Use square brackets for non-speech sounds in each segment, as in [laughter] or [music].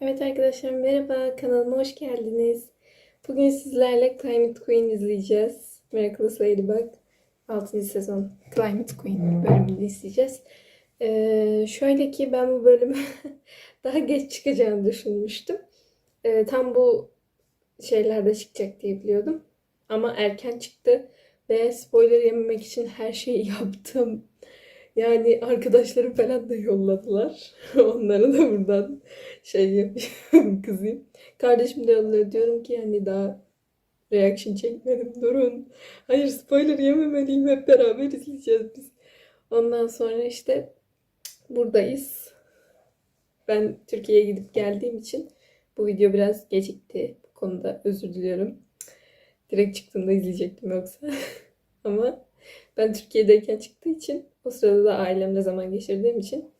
Evet arkadaşlar merhaba kanalıma hoş geldiniz. Bugün sizlerle Climate Queen izleyeceğiz. Miraculous Ladybug 6. sezon Climate Queen bölümünü izleyeceğiz. Ee, şöyle ki ben bu bölümü [laughs] daha geç çıkacağını düşünmüştüm. Ee, tam bu şeylerde çıkacak diye biliyordum. Ama erken çıktı ve spoiler yememek için her şeyi [laughs] yaptım. Yani arkadaşlarım falan da yolladılar. [laughs] Onlara da buradan şey yapıyorum [laughs] kızayım. Kardeşim de yolluyor. Diyorum ki yani daha reaction çekmedim. [laughs] Durun. Hayır spoiler yememeliyim. Hep beraber izleyeceğiz biz. Ondan sonra işte buradayız. Ben Türkiye'ye gidip geldiğim için bu video biraz gecikti. Bu konuda özür diliyorum. Direkt çıktığında izleyecektim yoksa. [laughs] Ama ben Türkiye'deyken çıktığı için o sırada da ailemle zaman geçirdiğim için.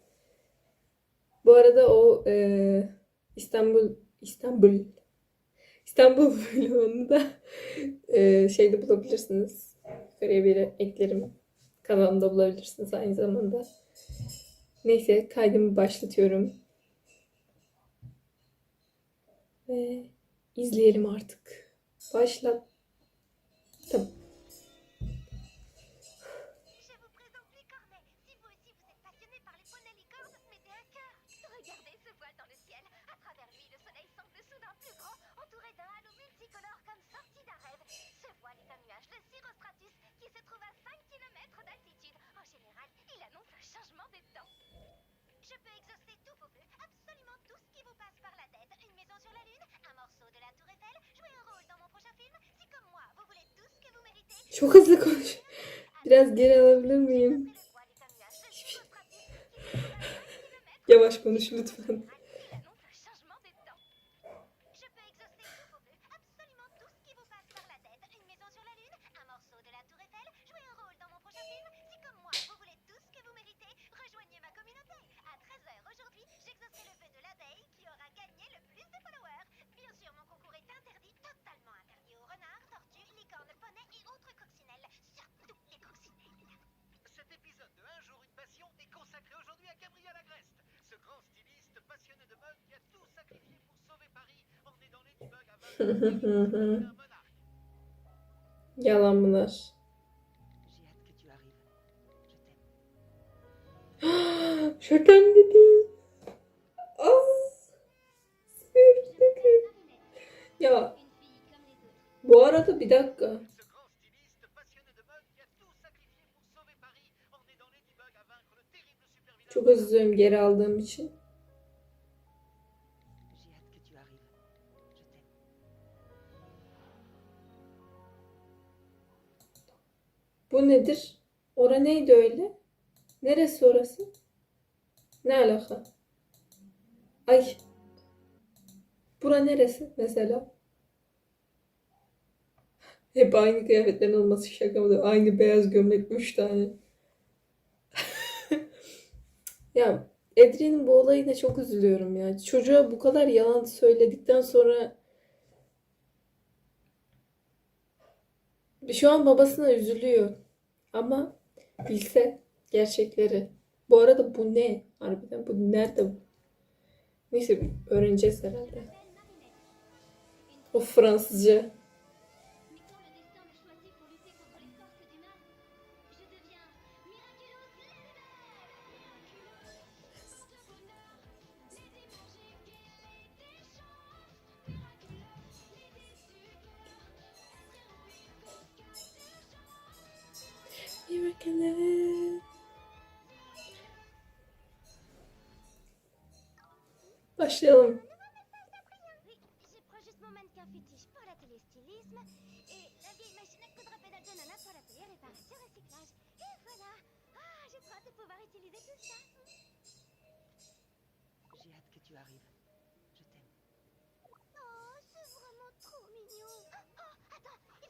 Bu arada o e, İstanbul İstanbul İstanbul [laughs] vlogunu da e, şeyde bulabilirsiniz. Yukarıya bir eklerim. Kanalımda bulabilirsiniz aynı zamanda. Neyse kaydımı başlatıyorum. Ve izleyelim artık. Başlattım. Je peux exaucer tous vos vœux, absolument tout ce qui vous passe par la tête. Une maison sur la lune, un morceau de la tour Eiffel, jouer un rôle dans mon prochain film. Si comme moi, vous voulez tout ce que vous méritez, Çok hızlı konuş. Biraz geri alabilir miyim? Yavaş konuş lütfen. Je peux exaucer tous vos vœux, absolument tout ce qui vous passe par la tête. Une maison sur la lune, un morceau de la tour Eiffel, jouer un rôle dans mon prochain film. Si comme moi, vous voulez tout ce que vous méritez, rejoignez ma communauté. À 13h aujourd'hui, j'exaucerai le vœu de l'abeille qui aura gagné le plus de followers. Bien sûr, mon concours est interdit, totalement interdit aux renards, tortues, licornes, poneys et autres coccinelles. Surtout les coccinelles. Cet épisode de Un jour une passion est consacré aujourd'hui à Gabriel Agreste, ce grand styliste passionné de mode qui a tout sacrifié pour sauver Paris en aidant Ladybug à vaincre un monarque. Yalan bunlar. J'ai hâte que tu arrives. Je t'aime. Şakan dedi. Aa, sürpriz. Ya bu arada bir dakika. Ce grand styliste passionné de mode qui a tout sacrifié pour sauver Paris en aidant Ladybug à vaincre le terrible super vilain. Çok özür dilerim geri aldığım için. Bu nedir? Ora neydi öyle? Neresi orası? Ne alaka? Ay. Bura neresi mesela? Hep aynı kıyafetlerin olması şaka mı? Aynı beyaz gömlek üç tane. [laughs] ya Edri'nin bu olayına çok üzülüyorum ya. Çocuğa bu kadar yalan söyledikten sonra şu an babasına üzülüyor. Ama bilse gerçekleri. Bu arada bu ne? Harbiden bu nerede bu? Neyse öğreneceğiz herhalde. O Fransızca.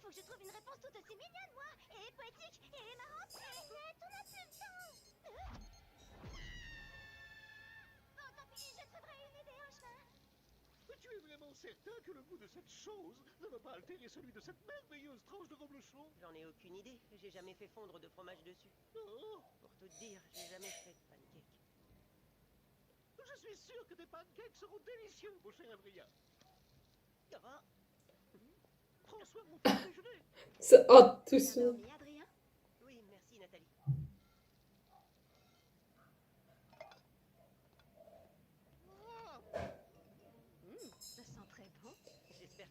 Que je trouve une réponse tout aussi mignonne, moi. Et poétique, et marrante, et nette, on n'a plus le temps Tu es vraiment certain que le goût de cette chose ne va pas altérer celui de cette merveilleuse tranche de reblochon J'en ai aucune idée. J'ai jamais fait fondre de fromage dessus. Oh, Pour tout te dire, j'ai jamais fait de pancake. je suis sûr que tes pancakes seront délicieux, mon cher Adrien. Prends soin de mon petit déjeuner. Sen at Bien üstüne.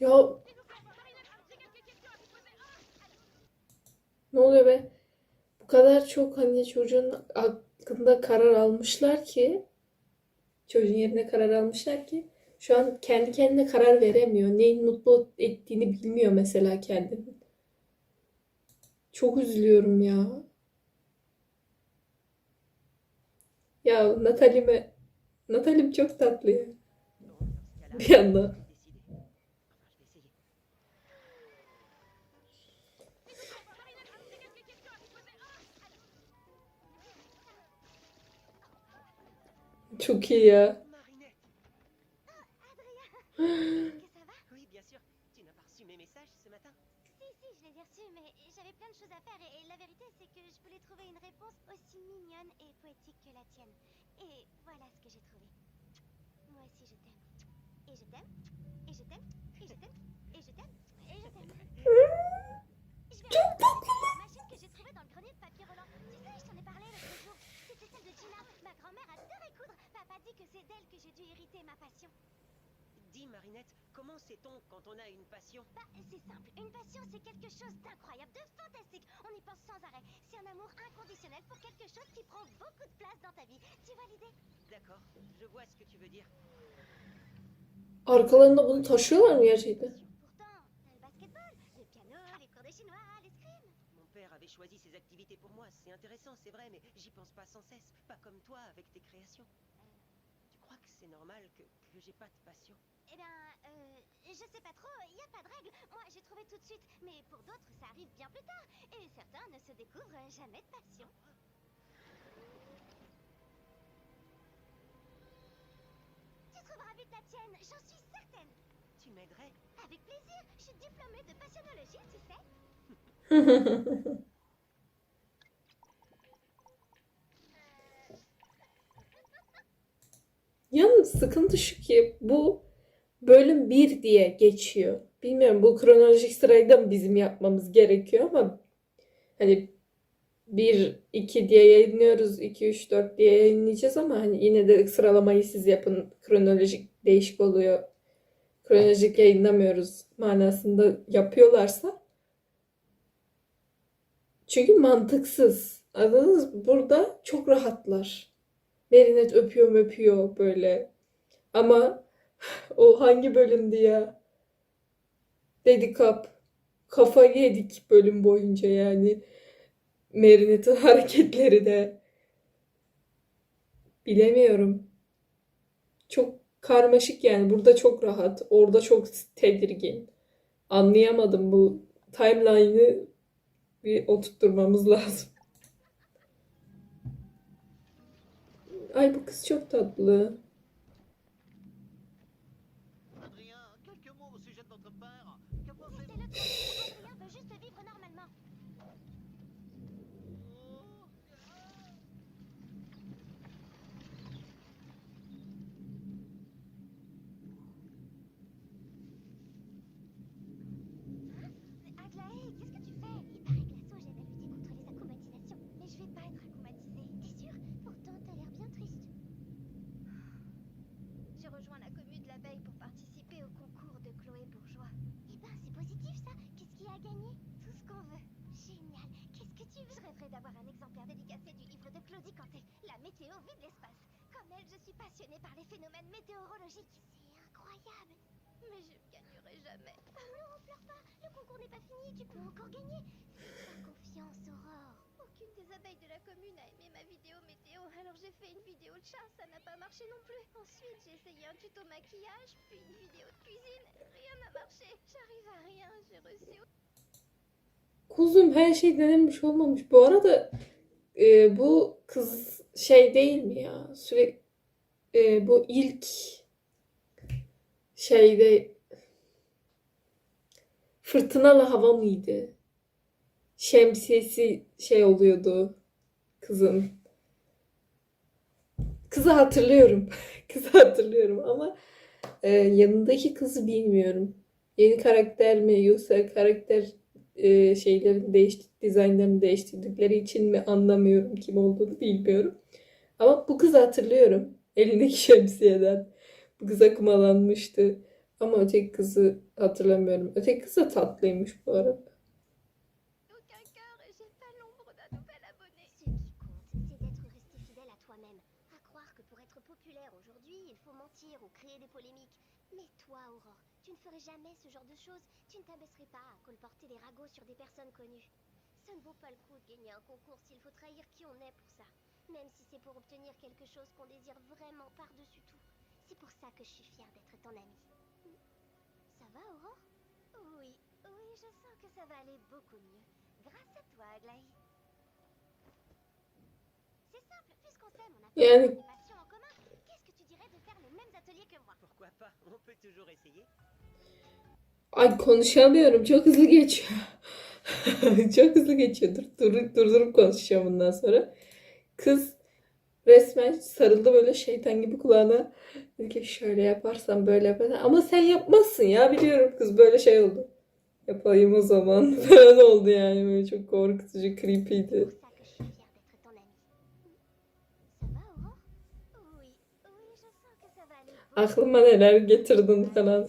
ya ne oluyor be? Bu kadar çok hani çocuğun hakkında karar almışlar ki çocuğun yerine karar almışlar ki şu an kendi kendine karar veremiyor. Neyin mutlu ettiğini bilmiyor mesela kendini. Çok üzülüyorum ya. Ya Natalie'me Natalie'm çok tatlı ya. Bir anda. Çok iyi ya. Oui, bien sûr. Tu n'as pas reçu mes messages ce matin Si, si, je les ai reçus, mais j'avais plein de choses à faire. Et, la vérité, c'est que je voulais trouver une réponse aussi mignonne et poétique que la tienne. Et voilà ce que j'ai trouvé. Moi aussi, je t'aime. Et je t'aime. Et je t'aime. Et je t'aime. Et je t'aime. Et je t'aime. Je machine que j'ai trouvée dans le grenier de papier roulant. Tu sais, je t'en ai parlé l'autre jour. C'était celle de Gina. Ma grand-mère adore Papa dit que c'est d'elle que j'ai dû hériter ma passion. Dis, Marinette, comment sait-on quand on a une passion? Bah, c'est simple. Une passion, c'est quelque chose d'incroyable, de fantastique. On y pense sans arrêt. C'est un amour inconditionnel pour quelque chose qui prend beaucoup de place dans ta vie. Tu vois l'idée? D'accord, je vois ce que tu veux dire. Arkalarında bunu taşıyorlar mı gerçekten? Pourtant, t'as le basketball, le piano, les cours de chinois, l'escrime. Mon père avait choisi ses activités pour moi. C'est intéressant, c'est vrai, mais j'y pense pas sans cesse. Pas comme toi avec tes créations. C'est normal que, que j'ai pas de passion Eh bien, euh, je sais pas trop, il a pas de règle. Moi, j'ai trouvé tout de suite. Mais pour d'autres, ça arrive bien plus tard. Et certains ne se découvrent jamais de passion. Tu trouveras vite la tienne, j'en suis certaine. Tu m'aiderais? Avec plaisir, je suis diplômée de passionnologie, tu sais. [laughs] Yalnız sıkıntı şu ki bu bölüm 1 diye geçiyor. Bilmiyorum bu kronolojik sırayla mı bizim yapmamız gerekiyor ama hani 1, 2 diye yayınlıyoruz, 2, 3, 4 diye yayınlayacağız ama hani yine de sıralamayı siz yapın. Kronolojik değişik oluyor. Kronolojik yayınlamıyoruz manasında yapıyorlarsa. Çünkü mantıksız. Anladınız? Burada çok rahatlar. Merinet öpüyor öpüyor böyle. Ama [laughs] o hangi bölümdü ya? Dedikap. Kafayı yedik bölüm boyunca yani. Merinet'in [laughs] hareketleri de. Bilemiyorum. Çok karmaşık yani. Burada çok rahat. Orada çok tedirgin. Anlayamadım bu timeline'ı bir oturtturmamız [laughs] lazım. Ay bu kız çok tatlı. La météo vue de l'espace. Comme elle, je suis passionnée par les phénomènes météorologiques. C'est incroyable Mais je ne gagnerai jamais. Non, pleure pas Le concours n'est pas fini, tu peux encore gagner. Fais-toi confiance, Aurore. Aucune des abeilles de commune a aimé ma vidéo météo, alors j'ai fait une vidéo de chat, ça n'a pas marché non plus. Ensuite, j'ai essayé un tuto maquillage, puis une vidéo de cuisine, rien n'a marché. J'arrive à rien, j'ai reçu Kuzum her şey denenmiş olmamış. Bu arada e, bu kız şey değil mi ya? Sürekli e, bu ilk şeyde fırtınalı hava mıydı? Şemsiyesi şey oluyordu kızın. Kızı hatırlıyorum. [laughs] Kızı hatırlıyorum ama e, yanındaki kızı bilmiyorum. Yeni karakter mi yoksa karakter e, şeylerin değiş dizaynlarını değiştirdikleri için mi anlamıyorum kim olduğunu bilmiyorum. Ama bu kızı hatırlıyorum. Elindeki [laughs] şemsiyeden. Bu kız akumalanmıştı. Ama öteki kızı hatırlamıyorum. Öteki kız da tatlıymış bu arada. Aurore, tu ne ferais jamais ce genre de choses. Tu ne t'abaisserais pas à colporter des ragots sur des personnes connues. Ça ne vaut pas le coup de gagner un concours s'il faut trahir qui on est pour ça. Même si c'est pour obtenir quelque chose qu'on désire vraiment par-dessus tout. C'est pour ça que je suis fière d'être ton amie. Ça va, Aurore? Oui, oui, je sens que ça va aller beaucoup mieux. Grâce à toi, Aglaé. C'est simple, puisqu'on s'aime, on a Et avec- des passions en commun. Qu'est-ce que tu dirais de faire les mêmes ateliers que moi? Pourquoi pas? On peut toujours essayer. Ay konuşamıyorum. Çok hızlı geçiyor. [laughs] Çok hızlı geçiyor. Dur, dur, durdurup konuşacağım bundan sonra. Kız resmen sarıldı böyle şeytan gibi kulağına. Dedi ki şöyle yaparsan böyle yaparsan. Ama sen yapmazsın ya biliyorum kız böyle şey oldu. Yapayım o zaman [laughs] falan oldu yani böyle çok korkutucu, creepy'di. Aklıma neler getirdin falan.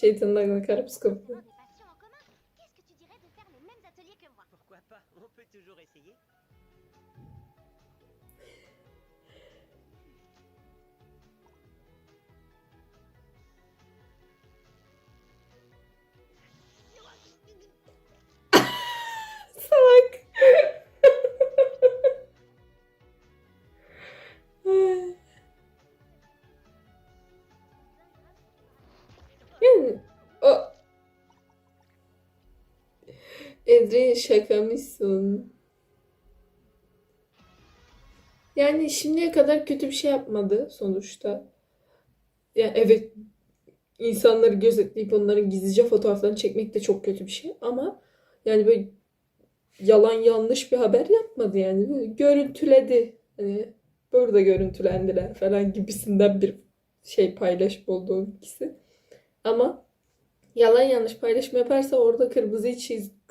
Şeytanın aklına karı psikopat. Edrin şakamışsın. Yani şimdiye kadar kötü bir şey yapmadı sonuçta. Yani evet insanları gözetleyip onların gizlice fotoğraflarını çekmek de çok kötü bir şey ama yani böyle yalan yanlış bir haber yapmadı yani. Görüntüledi. Hani burada görüntülendiler falan gibisinden bir şey paylaşım oldu ikisi. Ama yalan yanlış paylaşım yaparsa orada kırmızı çiz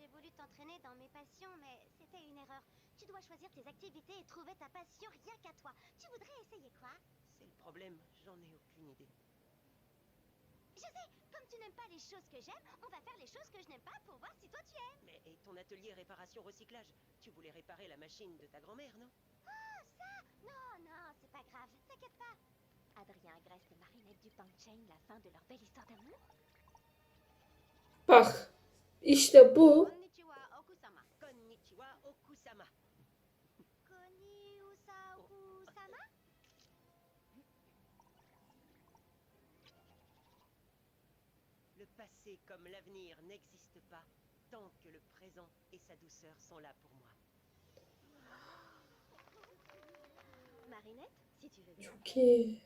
j'ai voulu t'entraîner dans mes passions, mais c'était une erreur. Tu dois choisir tes activités et trouver ta passion rien qu'à toi. Tu voudrais essayer quoi? C'est le problème, j'en ai aucune idée. Je sais, comme tu n'aimes pas les choses que j'aime, on va faire les choses que je n'aime pas pour voir si toi tu aimes. Mais et ton atelier réparation-recyclage Tu voulais réparer la machine de ta grand-mère, non? Oh, ça Non, non, c'est pas grave, t'inquiète pas. Adrien agresse les marionnettes du Chain la fin de leur belle histoire d'amour. Bak işte bu Le passé comme l'avenir n'existe pas tant que le présent et sa douceur sont là pour moi. Marinette, si tu veux bien. çok iyi.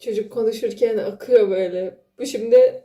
Çocuk konuşurken akıyor böyle. Bu şimdi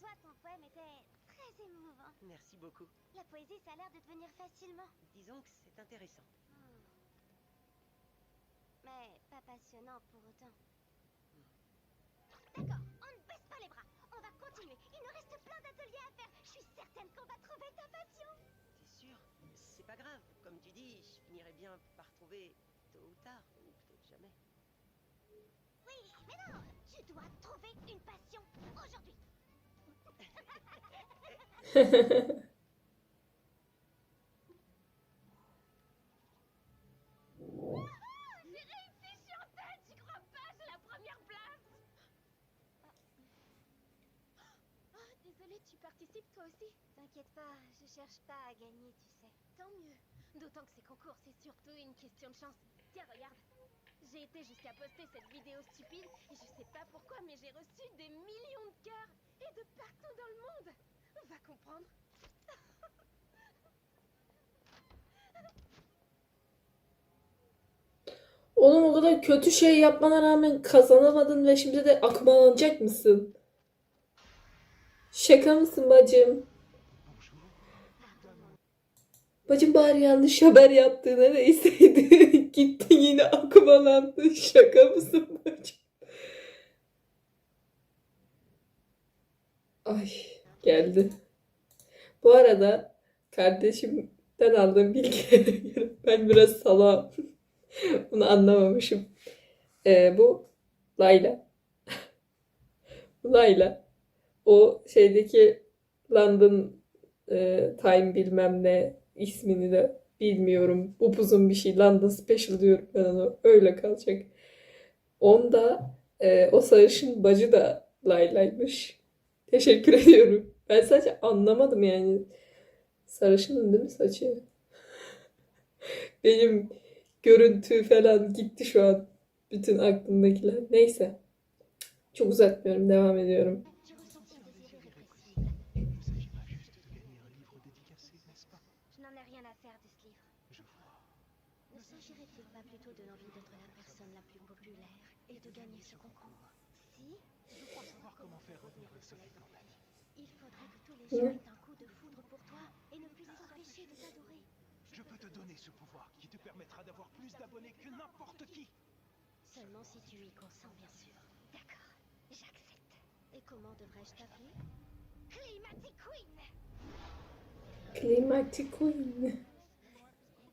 Merci beaucoup. La poésie, ça a l'air de te venir facilement. Disons que c'est intéressant. Mais pas passionnant pour autant. D'accord, on ne baisse pas les bras. On va continuer. Il nous reste plein d'ateliers à faire. Je suis certaine qu'on va trouver ta passion. T'es sûr C'est pas grave. Comme tu dis, je finirai bien par trouver tôt ou tard, ou peut-être jamais. Oui, mais non, tu dois trouver une passion aujourd'hui. [laughs] Désolée, tu participes toi aussi T'inquiète pas, je cherche pas à gagner, tu sais. Tant mieux. D'autant que ces concours, c'est surtout une question de chance. Tiens, regarde. J'ai été jusqu'à poster cette vidéo stupide et je sais pas pourquoi, mais j'ai reçu des millions de cœurs et de partout dans le monde. Va comprendre. Oğlum o kadar kötü şey yapmana rağmen kazanamadın ve şimdi de akmalanacak mısın? Şaka mısın bacım? Bacım bari yanlış haber yaptığına neyseydi. [laughs] Gittin yine akmalandın. Şaka mısın bacım? Ay geldi. Bu arada kardeşimden aldığım bilgiye göre [laughs] ben biraz salağım. [laughs] Bunu anlamamışım. Ee, bu Layla. [laughs] Layla. O şeydeki London e, Time bilmem ne ismini de bilmiyorum. Upuzun bir şey. London Special diyorum ben onu. Öyle kalacak. Onda e, o sarışın bacı da Layla'ymış. Teşekkür ediyorum. Ben sadece anlamadım yani. Sarışının değil mi saçı? Benim görüntü falan gitti şu an. Bütün aklımdakiler. Neyse. Çok uzatmıyorum. Devam ediyorum. Soleil dans ta vie. il faudrait que tous les gens aient un coup de foudre pour toi et ne puissent s'empêcher de t'adorer. Je peux te donner ce pouvoir qui te permettra d'avoir plus d'abonnés que n'importe qui. Seulement si tu y consens, bien sûr. D'accord, j'accepte. Et comment devrais-je t'appeler? Climatic Queen Climatic Queen.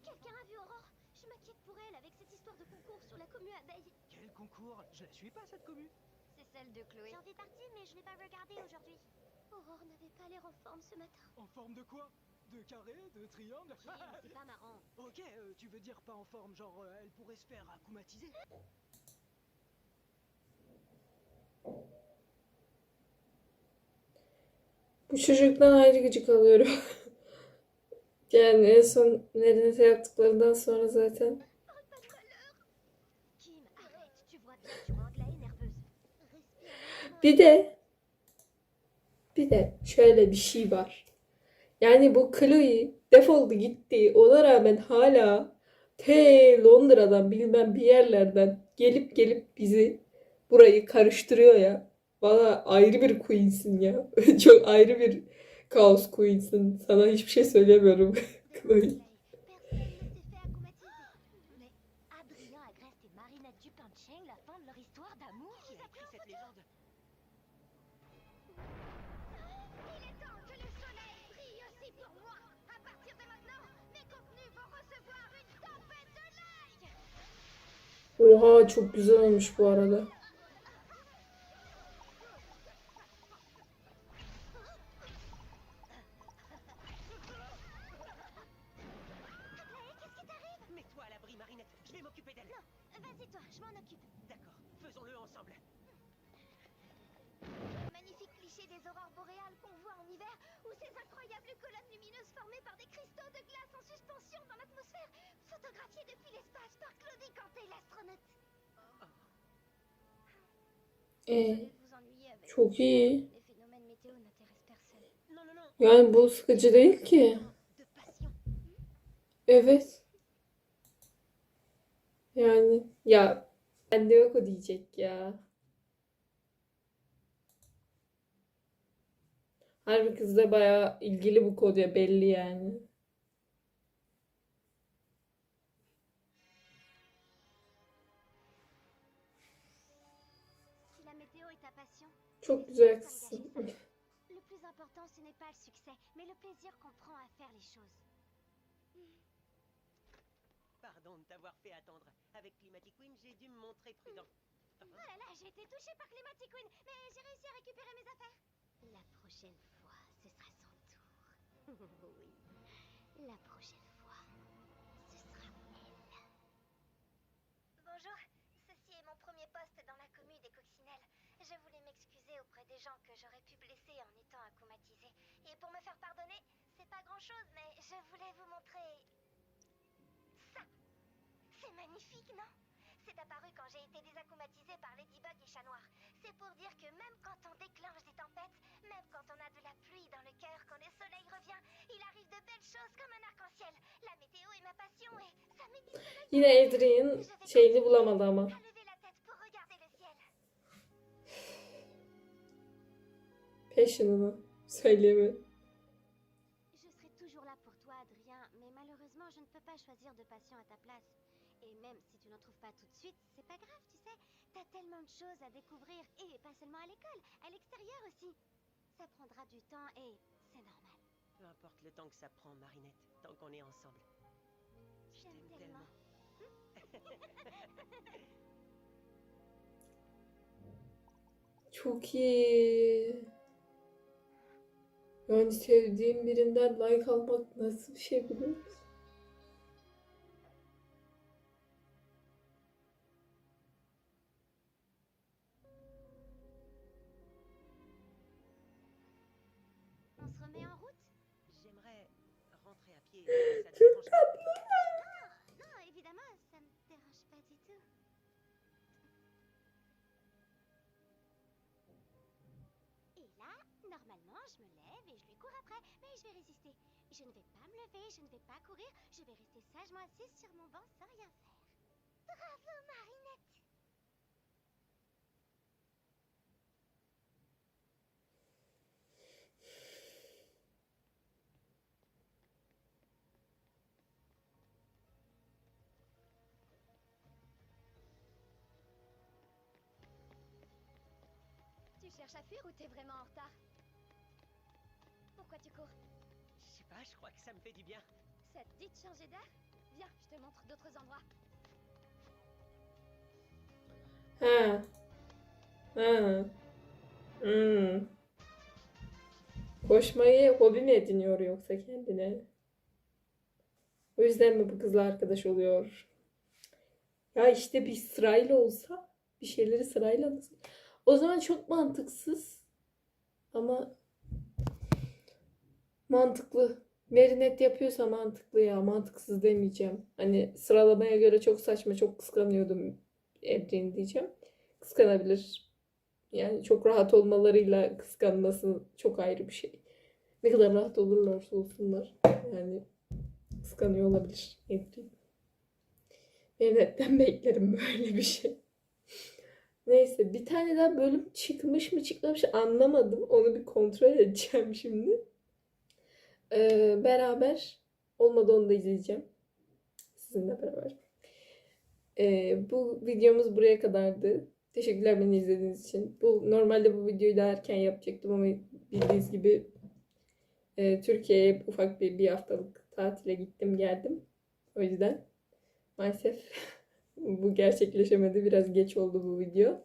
Quelqu'un a vu Aurore? Je m'inquiète pour elle avec cette histoire de concours sur la commu abeille. Quel concours? Je la suis pas cette commu. Celle de Chloé. J'en fais partie, mais je l'ai pas regardée aujourd'hui. Aurore n'avait pas l'air en forme ce matin. En forme de quoi? De carré De triangle? C'est pas marrant. [laughs] Ok, euh, tu veux dire pas en forme, genre euh, elle pourrait se faire akumatiser Bu çocuktan ayrı gıcık alıyorum. [laughs] yani en son nedense yaptıklarından sonra zaten. Bir de bir de şöyle bir şey var. Yani bu Chloe defoldu gitti. Ona rağmen hala te Londra'dan bilmem bir yerlerden gelip gelip bizi burayı karıştırıyor ya. Valla ayrı bir queensin ya. [laughs] Çok ayrı bir kaos queensin. Sana hiçbir şey söylemiyorum [laughs] Chloe. Qu'on voit en hiver, ou ces incroyables colonnes lumineuses formées par des cristaux de glace en suspension dans l'atmosphère, photographiées depuis l'espace par Claudie l'astronaute. E, de vous ennuyer avec çok iyi. non. Yani bu sıkıcı değil ki. De. Evet. Yani ya Bende yok o diyecek ya. Harbi kız da bayağı ilgili bu konuya belli yani. Çok. Le plus important, ce n'est pas le succès, mais le plaisir qu'on prend à faire les choses. Pardon de t'avoir fait attendre. Avec Climatic Queen, j'ai dû me montrer prudent. Oh là là, j'ai été touchée par Climatic Queen, mais j'ai réussi à récupérer mes affaires. La prochaine fois, ce sera son tour. [laughs] oui. La prochaine fois, ce sera elle. Bonjour, ceci est mon premier poste dans la commune des Coccinelles. Je voulais m'excuser auprès des gens que j'aurais pu blesser en étant acclimatisée. Et pour me faire pardonner, c'est pas grand chose, mais je voulais vous montrer. ça. C'est magnifique, non? C'est apparu quand j'ai été désacclimatisée par Ladybug et Chat Noir. C'est pour dire que même quand on déclenche des tempêtes, même quand on a de la pluie dans le cœur, quand le soleil revient, il arrive de belles choses comme un arc-en-ciel. La météo est ma passion et ça m'est dit Yine Adrian şeyini bulamadı ama. Söyleyemedi. Je serai toujours là pour toi, Adrien, mais malheureusement, je ne peux pas choisir de patient à ta place. Et même si tu n'en trouves pas tout de suite, c'est pas grave, tu sais. T'as tellement de choses à découvrir, et pas seulement à l'école, à l'extérieur aussi. Ça prendra du temps et c'est normal. Peu importe le temps que ça prend, Marinette, tant qu'on est ensemble. Je J'aime t'aime tellement. tellement. [laughs] Çok iyi. Yani sevdiğim birinden like almak nasıl bir şey biliyor musun? On se remet en route J'aimerais rentrer à pied. [laughs] Ça te dérange pas Non, évidemment, ça me dérange pas du tout. Et là, normalement, je lui cours après, mais je vais résister. Je ne vais pas me lever, je ne vais pas courir, je vais rester sagement assise sur mon banc sans rien faire. Bravo, Marinette Tu cherches à fuir ou t'es vraiment en retard? Pourquoi tu cours Je sais pas, je crois que ça me fait du bien. Ça te dit de changer d'air Viens, je te montre d'autres endroits. Ha. Ha. Hmm. Koşmayı hobi mi ediniyor yoksa kendine? O yüzden mi bu kızla arkadaş oluyor? Ya işte bir sırayla olsa bir şeyleri sırayla nasıl? O zaman çok mantıksız ama mantıklı. Merinet yapıyorsa mantıklı ya. Mantıksız demeyeceğim. Hani sıralamaya göre çok saçma, çok kıskanıyordum Edrin diyeceğim. Kıskanabilir. Yani çok rahat olmalarıyla kıskanması çok ayrı bir şey. Ne kadar rahat olurlarsa olsunlar. Yani kıskanıyor olabilir Edrin. Merinet'ten [laughs] beklerim böyle bir şey. Neyse bir tane daha bölüm çıkmış mı çıkmamış mı anlamadım. Onu bir kontrol edeceğim şimdi. Ee, beraber olmadı onu da izleyeceğim. Sizinle beraber. Ee, bu videomuz buraya kadardı. Teşekkürler beni izlediğiniz için. Bu normalde bu videoyu daha erken yapacaktım ama bildiğiniz gibi e, Türkiye'ye ufak bir bir haftalık tatile gittim geldim. O yüzden maalesef [laughs] bu gerçekleşemedi. Biraz geç oldu bu video.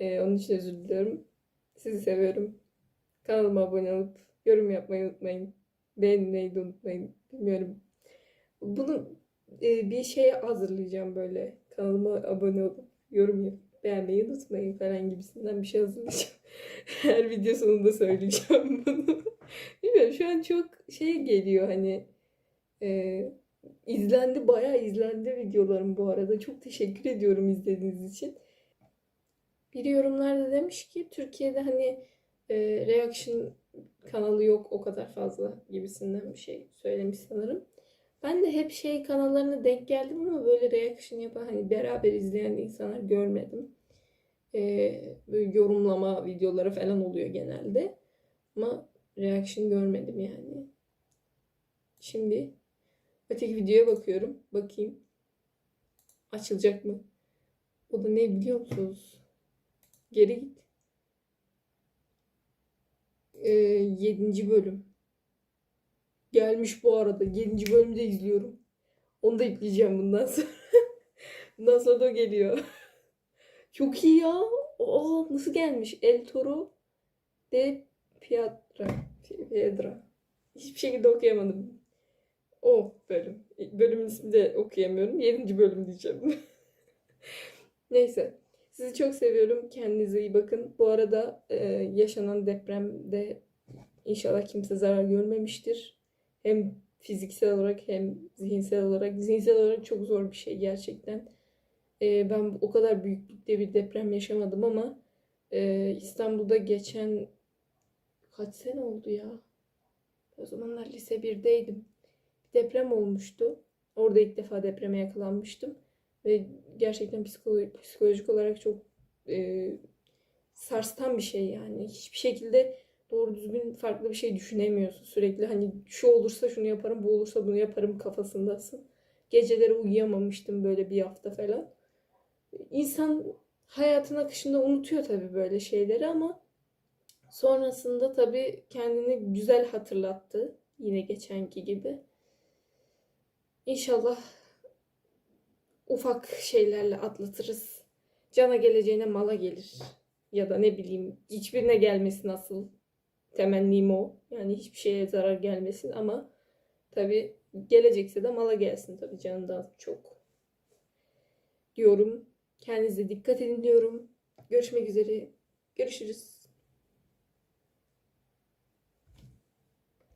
Ee, onun için özür diliyorum. Sizi seviyorum. Kanalıma abone olup yorum yapmayı unutmayın. Beğenmeyi de unutmayın. Bilmiyorum. Bunu e, bir şeye hazırlayacağım böyle. Kanalıma abone olup yorum yapıp beğenmeyi unutmayın falan gibisinden bir şey hazırlayacağım. [laughs] Her video sonunda söyleyeceğim bunu. [laughs] Bilmiyorum şu an çok şey geliyor hani e, izlendi bayağı izlendi videolarım bu arada. Çok teşekkür ediyorum izlediğiniz için. Bir yorumlarda demiş ki Türkiye'de hani e, reaction kanalı yok o kadar fazla gibisinden bir şey söylemiş sanırım. Ben de hep şey kanallarına denk geldim ama böyle reaction yapan hani beraber izleyen insanlar görmedim. Ee, böyle yorumlama videoları falan oluyor genelde. Ama reaction görmedim yani. Şimdi öteki videoya bakıyorum. Bakayım. Açılacak mı? O da ne biliyor musunuz? Geri git. Ee, 7. bölüm. Gelmiş bu arada. 7. bölümü de izliyorum. Onu da yükleyeceğim bundan sonra. [laughs] bundan sonra da geliyor. [laughs] Çok iyi ya. Aa, nasıl gelmiş? El Toro de Piedra. Piedra. Hiçbir şekilde okuyamadım. O bölüm. Bölümün ismini de okuyamıyorum. 7. bölüm diyeceğim. [laughs] Neyse. Sizi çok seviyorum. Kendinize iyi bakın. Bu arada e, yaşanan depremde inşallah kimse zarar görmemiştir. Hem fiziksel olarak hem zihinsel olarak. Zihinsel olarak çok zor bir şey gerçekten. E, ben o kadar büyüklükte bir deprem yaşamadım ama e, İstanbul'da geçen kaç sene oldu ya? O zamanlar lise 1'deydim. Bir deprem olmuştu. Orada ilk defa depreme yakalanmıştım. Ve gerçekten psikolo- psikolojik olarak çok e, sarstan bir şey yani. Hiçbir şekilde doğru düzgün farklı bir şey düşünemiyorsun. Sürekli hani şu olursa şunu yaparım, bu olursa bunu yaparım kafasındasın. Geceleri uyuyamamıştım böyle bir hafta falan. İnsan hayatın akışında unutuyor tabii böyle şeyleri ama sonrasında tabii kendini güzel hatırlattı. Yine geçenki gibi. İnşallah ufak şeylerle atlatırız. Cana geleceğine mala gelir. Ya da ne bileyim hiçbirine gelmesin asıl. Temennim o. Yani hiçbir şeye zarar gelmesin ama tabii gelecekse de mala gelsin tabii canından çok. Diyorum. Kendinize dikkat edin diyorum. Görüşmek üzere. Görüşürüz.